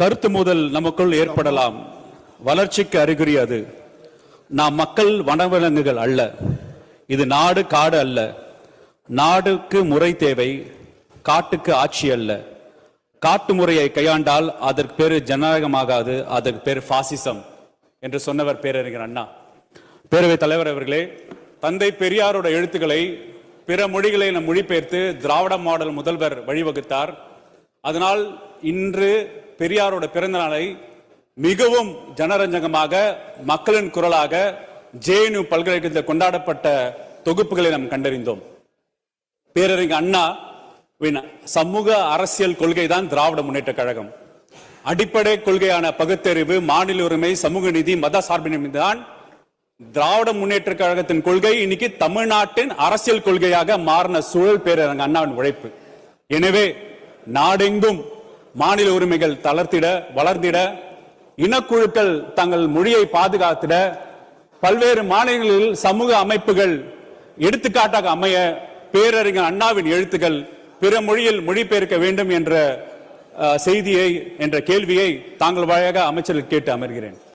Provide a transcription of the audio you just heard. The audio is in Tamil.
கருத்து முதல் நமக்குள் ஏற்படலாம். வளர்ச்சிக்கு அறிகுறி அது நாம் மக்கள் வனவிலங்குகள் அல்ல. இது நாடு காடு அல்ல. நாடுக்கு முறை தேவை காட்டுக்கு ஆட்சி அல்ல. காட்டு முறையை கையாண்டால் அதற்கு பேர் ஜனநாயகமாகாது அதற்கு பேர் பாசிசம் என்று சொன்னவர் பேரறிஞர் அண்ணா. பேரவைத் தலைவர் அவர்களே தந்தை பெரியாரோட எழுத்துக்களை பிற மொழிகளை நம் மொழிபெயர்த்து திராவிட மாடல் முதல்வர் வழிவகுத்தார். அதனால் இன்று பெரியாரோட பிறந்த நாளை மிகவும் ஜனரஞ்சகமாக மக்களின் குரலாக ஜேஎன்யூ பல்கலைக்கழகத்தில் கொண்டாடப்பட்ட தொகுப்புகளை நாம் கண்டறிந்தோம். பேரறிஞர் அண்ணா சமூக அரசியல் கொள்கை தான் திராவிட முன்னேற்ற கழகம். அடிப்படை கொள்கையான பகுத்தறிவு மாநில உரிமை சமூக நீதி மத சார்பின்மை தான் திராவிட முன்னேற்ற கழகத்தின் கொள்கை இன்னைக்கு தமிழ்நாட்டின் அரசியல் கொள்கையாக மாறின சூழல் பேரறிஞர் அண்ணாவின் உழைப்பு. எனவே நாடெங்கும் மாநில உரிமைகள் தளர்த்திட வளர்ந்திட இனக்குழுக்கள் தங்கள் மொழியை பாதுகாத்திட பல்வேறு மாநிலங்களில் சமூக அமைப்புகள் எடுத்துக்காட்டாக அமைய பேரறிஞர் அண்ணாவின் எழுத்துக்கள் பிற மொழியில் மொழிபெயர்க்க வேண்டும் என்ற செய்தியை என்ற கேள்வியை தாங்கள் வழியாக அமைச்சர்கள் கேட்டு அமர்கிறேன்.